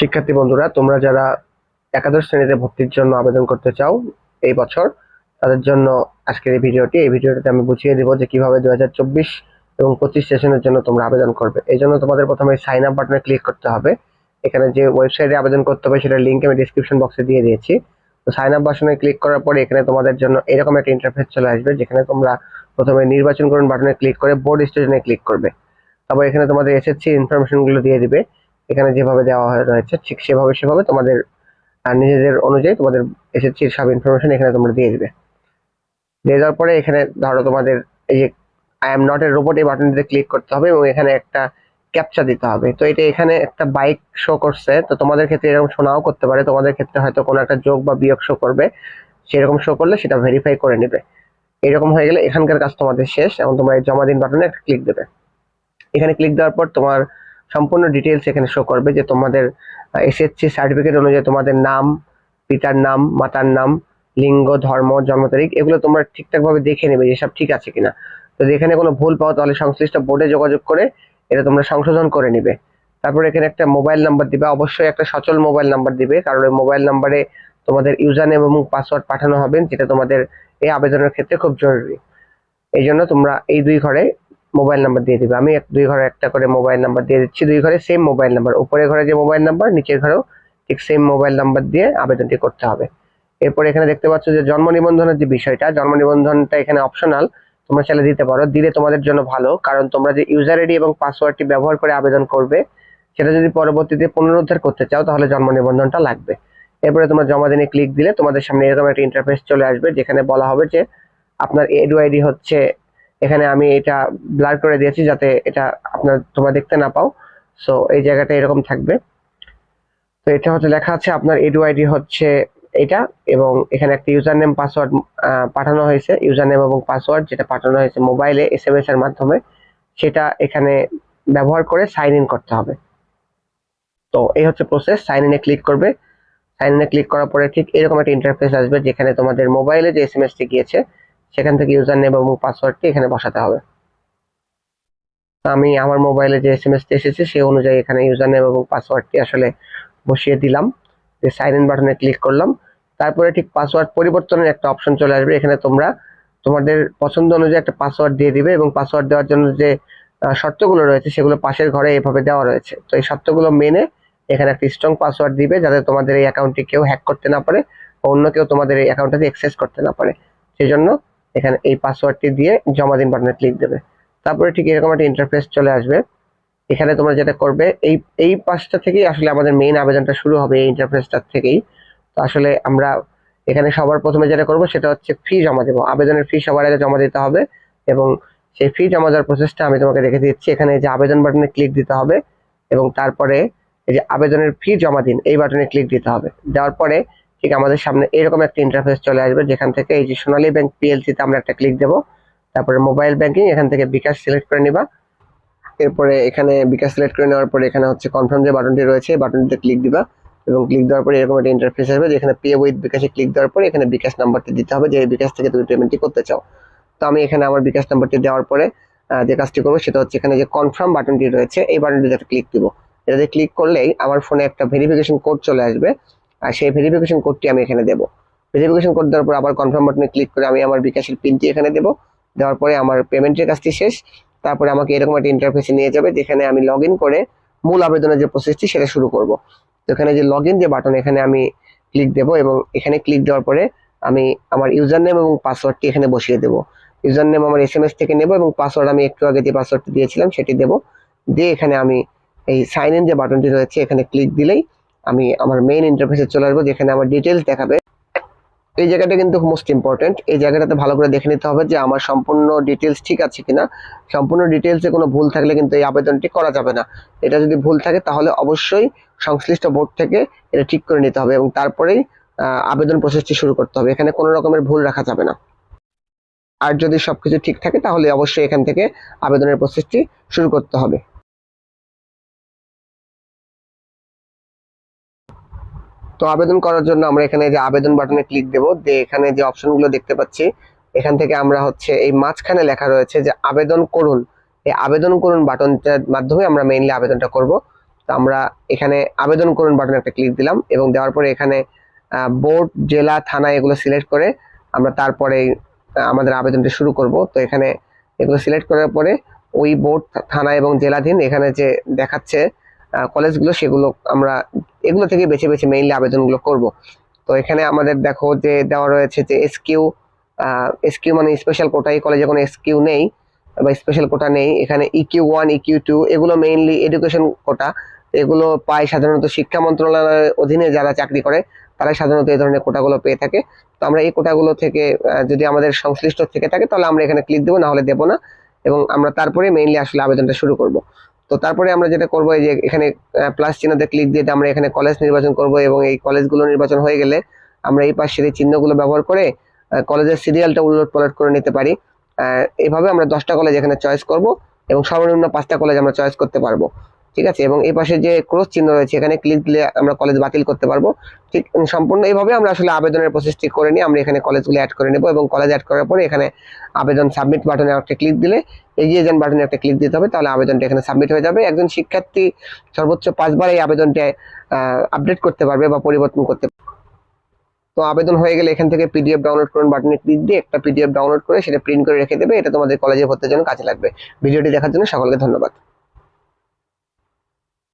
শিক্ষার্থী বন্ধুরা, তোমরা যারা একাদশ শ্রেণীতে ভর্তির জন্য আবেদন করতে চাও এই বছর, তাদের জন্য আজকের এই ভিডিওটি, এই ভিডিওটিতে আমি বুঝিয়ে দিব যে কীভাবে দু এবং পঁচিশ সেশনের জন্য তোমরা আবেদন করবে। এই জন্য তোমাদের প্রথমে সাইন আপ বাটনে ক্লিক করতে হবে। এখানে যে ওয়েবসাইটে আবেদন করতে হবে, সেটার লিঙ্ক আমি ডিসক্রিপশন বক্সে দিয়ে দিয়েছি। তো সাইন আপ বাটনে ক্লিক করার পরে এখানে তোমাদের জন্য এরকম একটা ইন্টারফেস চলে আসবে, যেখানে তোমরা প্রথমে নির্বাচন করুন বাটনে ক্লিক করে বোর্ড স্টেশনে ক্লিক করবে। তারপর এখানে তোমাদের এসএসসি ইনফরমেশনগুলো দিয়ে দিবে। এখানে যেভাবে দেওয়া রয়েছে, ঠিক সেভাবে সেভাবে তোমাদের নিজেদের অনুযায়ী তোমাদের এসএসসির সব ইনফরমেশন এখানে তোমরা দিয়ে দেবে। দিয়ে দেওয়ার পরে এখানে ধরো তোমাদের এই যে I am not a robot এই বাটনটিতে ক্লিক করতে হবে এবং এখানে একটা ক্যাপচা দিতে হবে। তো এটা এখানে একটা বাইক শো করছে, তো তোমাদের ক্ষেত্রে এরকম শোনাও করতে পারে। তোমাদের ক্ষেত্রে হয়তো কোনো একটা যোগ বা বিয়োগ শো করবে, সেরকম শো করলে সেটা ভেরিফাই করে নেবে। এরকম হয়ে গেলে এখানকার কাজ তোমাদের শেষ এবং তোমরা জমা দিন বাটনে একটা ক্লিক দেবে। এখানে ক্লিক দেওয়ার পর তোমার সম্পূর্ণ ডিটেলস এখানে শো করবে যে তোমাদের এসএসসি সার্টিফিকেট অনুযায়ী তোমাদের নাম, পিতার নাম, মাতার নাম, লিঙ্গ, ধর্ম, জন্ম তারিখ, এগুলো তোমরা ঠিকঠাকভাবে দেখে নেবে যে সব ঠিক আছে কিনা। যদি এখানে কোনো ভুল পাও তাহলে সংশ্লিষ্ট বোর্ডে যোগাযোগ করে এটা তোমরা সংশোধন করে নিবে। তারপরে এখানে একটা মোবাইল নাম্বার দিবে, অবশ্যই একটা সচল মোবাইল নাম্বার দিবে, কারণ ওই মোবাইল নাম্বারে তোমাদের ইউজার নেম এবং পাসওয়ার্ড পাঠানো হবে, যেটা তোমাদের এই আবেদনের ক্ষেত্রে খুব জরুরি। এই জন্য তোমরা এই দুই ঘরে মোবাইল নাম্বার দিয়ে দিবে। আমি এক, দুই ঘরে একটা করে মোবাইল নাম্বার দিয়ে দিচ্ছি, দুই ঘরে সেম মোবাইল নাম্বার। উপরের ঘরে যে মোবাইল নাম্বার, নিচের ঘরেও ঠিক সেম মোবাইল নাম্বার দিয়ে আবেদনটি করতে হবে। এরপর এখানে দেখতে পাচ্ছ যে জন্ম নিবন্ধনের যে বিষয়টা, জন্ম নিবন্ধনটা এখানে অপশনাল তোমরা চাইলে দিতে পারো। দিলে তোমাদের জন্য ভালো, কারণ তোমরা যে ইউজার আইডি এবং পাসওয়ার্ডটি ব্যবহার করে আবেদন করবে, সেটা যদি পরবর্তীতে পুনরুদ্ধার করতে চাও, তাহলে জন্ম নিবন্ধনটা লাগবে। এরপরে তোমরা জমা দিনে ক্লিক দিলে তোমাদের সামনে এরকম একটা ইন্টারফেস চলে আসবে, যেখানে বলা হবে যে আপনার এডু আইডি হচ্ছে এখানে আমি এটা ব্লার করে দিয়েছি যাতে এটা আপনার তোমরা দেখতে না পাও। সো এই জায়গাটা এরকম থাকবে। তো এটা হচ্ছে, লেখা আছে আপনার এডু আইডি হচ্ছে এটা এবং এখানে একটা ইউজার নেম পাসওয়ার্ড পাঠানো হয়েছে। ইউজার নেম এবং পাসওয়ার্ড যেটা পাঠানো হয়েছে মোবাইলে এস এম এস এর মাধ্যমে, সেটা এখানে ব্যবহার করে সাইন ইন করতে হবে। তো এই হচ্ছে প্রসেস সাইন ইনে ক্লিক করবে। সাইন ইনে ক্লিক করার পরে ঠিক এরকম একটা ইন্টারফেস আসবে যেখানে তোমাদের মোবাইলে যে এস এম এসটি গিয়েছে সেখান থেকে ইউজার নেম এবং পাসওয়ার্ডটি এখানে বসাতে হবে। আমি আমার মোবাইলে যে এস এম এসটি এসেছে, সেই অনুযায়ী এখানে ইউজার নেম এবং পাসওয়ার্ডটি আসলে বসিয়ে দিলাম। যে সাইন ইন বাটনে ক্লিক করলাম। তারপরে ঠিক পাসওয়ার্ড পরিবর্তনের একটা অপশন চলে আসবে। এখানে তোমরা তোমাদের পছন্দ অনুযায়ী একটা পাসওয়ার্ড দিয়ে দিবে এবং পাসওয়ার্ড দেওয়ার জন্য যে শর্তগুলো রয়েছে, সেগুলো পাশের ঘরে এভাবে দেওয়া রয়েছে। তো এই শর্তগুলো মেনে এখানে একটা স্ট্রং পাসওয়ার্ড দিবে, যাতে তোমাদের এই অ্যাকাউন্টটি কেউ হ্যাক করতে না পারে অন্য কেউ তোমাদের এই অ্যাকাউন্টটাতে অ্যাক্সেস করতে না পারে। সেই জন্য এখানে এই পাসওয়ার্ডটি দিয়ে জমা দিন বাটনে ক্লিক দেবে। তারপরে ঠিক এরকম একটা ইন্টারফেস চলে আসবে। এখানে তোমরা যেটা করবে, এই এই পাঁচটা থেকেই আসলে আমাদের মেইন আবেদনটা শুরু হবে এই ইন্টারফেসটার থেকেই। তো আসলে আমরা এখানে সবার প্রথমে যেটা করব, সেটা হচ্ছে ফি জমা দেবো। আবেদনের ফি সবার আগে জমা দিতে হবে এবং সেই ফি জমা দেওয়ার প্রসেসটা আমি তোমাকে রেখে দিচ্ছি। এখানে যে আবেদন বাটনে ক্লিক দিতে হবে এবং তারপরে এই যে আবেদনের ফি জমা দিন, এই বাটনে ক্লিক দিতে হবে। দেওয়ার পরে ঠিক আমাদের সামনে এরকম একটা ইন্টারফেস চলে আসবে, যেখান থেকে এই যে সোনালী ব্যাংক পিএলসি তে আমরা একটা ক্লিক দেবো, তারপরে মোবাইল ব্যাংকিং এখান থেকে বিকাশ সিলেক্ট করে নিবা। এরপরে এখানে বিকাশ সিলেক্ট করে নেওয়ার পরে এখানে হচ্ছে কনফার্ম যে বাটনটি রয়েছে বাটনটিতে ক্লিক দিবা এবং ক্লিক দেওয়ার পরে এরকম একটা ইন্টারফেস আসবে, যেখানে পে উইথ বিকাশে ক্লিক দেওয়ার পরে এখানে বিকাশ নাম্বারটি দিতে হবে, যে এই বিকাশ থেকে তুমি পেমেন্টটি করতে চাও। তো আমি এখানে আমার বিকাশ নাম্বারটি দেওয়ার পরে যে কাজটি করব সেটা হচ্ছে এখানে যে কনফার্ম বাটনটি রয়েছে, এই বাটনটিতে ক্লিক দিব। এটাতে ক্লিক করলেই আমার ফোনে একটা ভেরিফিকেশন কোড চলে আসবে সেই ভেরিফিকেশন কোডটি আমি এখানে দেবো। ভেরিফিকেশন কোড দেওয়ার পর আবার কনফার্ম বাটনে ক্লিক করে আমি আমার বিকাশের পিনটি এখানে দেবো। দেওয়ার পরে আমার পেমেন্টের কাজটি শেষ। তারপরে আমাকে এরকম একটা ইন্টারফেসে নিয়ে যাবে যেখানে আমি লগ করে মূল আবেদনের যে প্রসেসটি সেটা শুরু করব। তো এখানে যে লগ যে বাটন এখানে আমি ক্লিক দেব এবং এখানে ক্লিক দেওয়ার পরে আমি আমার ইউজার নেম এবং পাসওয়ার্ডটি এখানে বসিয়ে দেবো। ইউজার নেম আমার এস এম এস থেকে নেব এবং পাসওয়ার্ড আমি একটু আগে যে পাসওয়ার্ডটি দিয়েছিলাম সেটি দেবো। দিয়ে এখানে আমি এই সাইন ইন যে বাটনটি রয়েছে এখানে ক্লিক দিলেই আমি আমার মেইন ইন্টারফেসে চলে আসব, যেখানে আমার ডিটেলস দেখাবে। এই জায়গাটা কিন্তু মোস্ট ইম্পর্টেন্ট এই জায়গাটাতে ভালো করে দেখে নিতে হবে যে আমার সম্পূর্ণ ডিটেলস ঠিক আছে কিনা। সম্পূর্ণ ডিটেলসে কোনো ভুল থাকলে কিন্তু এই আবেদনটি করা যাবে না। এটা যদি ভুল থাকে, তাহলে অবশ্যই সংশ্লিষ্ট বোর্ড থেকে এটা ঠিক করে নিতে হবে এবং তারপরেই আবেদন প্রসেসটি শুরু করতে হবে। এখানে কোনো রকমের ভুল রাখা যাবে না। আর যদি সবকিছু ঠিক থাকে, তাহলে অবশ্যই এখান থেকে আবেদনের প্রসেসটি শুরু করতে হবে। তো আবেদন করার জন্য আমরা এখানে যে আবেদন বাটনে ক্লিক দেব, দিয়ে এখানে যে অপশনগুলো দেখতে পাচ্ছি, এখান থেকে আমরা হচ্ছে এই মাঝখানে লেখা রয়েছে যে আবেদন করুন। এই আবেদন করুন বাটনটার মাধ্যমে আমরা মেইনলি আবেদনটা করব। তো আমরা এখানে আবেদন করুন বাটনে একটা ক্লিক দিলাম এবং দেওয়ার পরে এখানে বোর্ড, জেলা, থানা এগুলো সিলেক্ট করে আমরা তারপরে আমাদের আবেদনটা শুরু করব। তো এখানে এগুলো সিলেক্ট করার পরে ওই বোর্ড, থানা এবং জেলাধীন এখানে যে দেখাচ্ছে কলেজগুলো সেগুলো আমরা এগুলো থেকে বেছে বেছে মেইনলি আবেদনগুলো করব। তো এখানে আমাদের দেখো যে দেওয়া রয়েছে যে এসকিউ এসকিউ মানে স্পেশাল কোটা এই কলেজে কোনো এসকিউ নেই বা স্পেশাল কোটা নেই। এখানে E Q one E Q two এগুলো মেইনলি এডুকেশন কোটা এগুলো পায় সাধারণত শিক্ষা মন্ত্রণালয়ের অধীনে যারা চাকরি করে, তারাই সাধারণত এই ধরনের কোটাগুলো পেয়ে থাকে। তো আমরা এই কোটাগুলো থেকে যদি আমাদের সংশ্লিষ্ট থেকে থাকে, তাহলে আমরা এখানে ক্লিক দেবো, না হলে দেবো না। এবং আমরা তারপরে মেইনলি আসলে আবেদনটা শুরু করব। তো তারপরে আমরা যেটা করব যে এখানে প্লাস চিহ্নতে ক্লিক দিয়ে আমরা এখানে কলেজ নির্বাচন করব এবং এই কলেজগুলো নির্বাচন হয়ে গেলে আমরা এই পাশের এই চিহ্নগুলো ব্যবহার করে কলেজের সিরিয়ালটা উলট পলট করে নিতে পারি। এভাবে আমরা দশটা কলেজ এখানে চয়েস করব এবং সর্বনিম্ন পাঁচটা কলেজ আমরা চয়েস করতে পারব। ঠিক আছে? এবং এই পাশে যে ক্রস চিহ্ন রয়েছে, এখানে ক্লিক দিলে আমরা কলেজ বাতিল করতে পারব। ঠিক সম্পূর্ণ এইভাবে আমরা আসলে আবেদনের প্রসেসটি করে নিই আমরা এখানে কলেজগুলো অ্যাড করে নেব এবং কলেজ অ্যাড করার পরে এখানে আবেদন সাবমিট বাটনে একটা ক্লিক দিলে, এগিয়ে যান বাটনে একটা ক্লিক দিতে হবে, তাহলে আবেদনটা এখানে সাবমিট হয়ে যাবে। একজন শিক্ষার্থী সর্বোচ্চ পাঁচবার এই আবেদনটা আপডেট করতে পারবে বা পরিবর্তন করতে তো আবেদন হয়ে গেলে এখান থেকে পিডিএফ ডাউনলোড করুন বাটনে ক্লিক দিয়ে, একটা পিডিএফ ডাউনলোড করে সেটা প্রিন্ট করে রেখে দেবে। এটা তোমাদের কলেজে ভর্তির জন্য কাজে লাগবে। ভিডিওটি দেখার জন্য সকলকে ধন্যবাদ।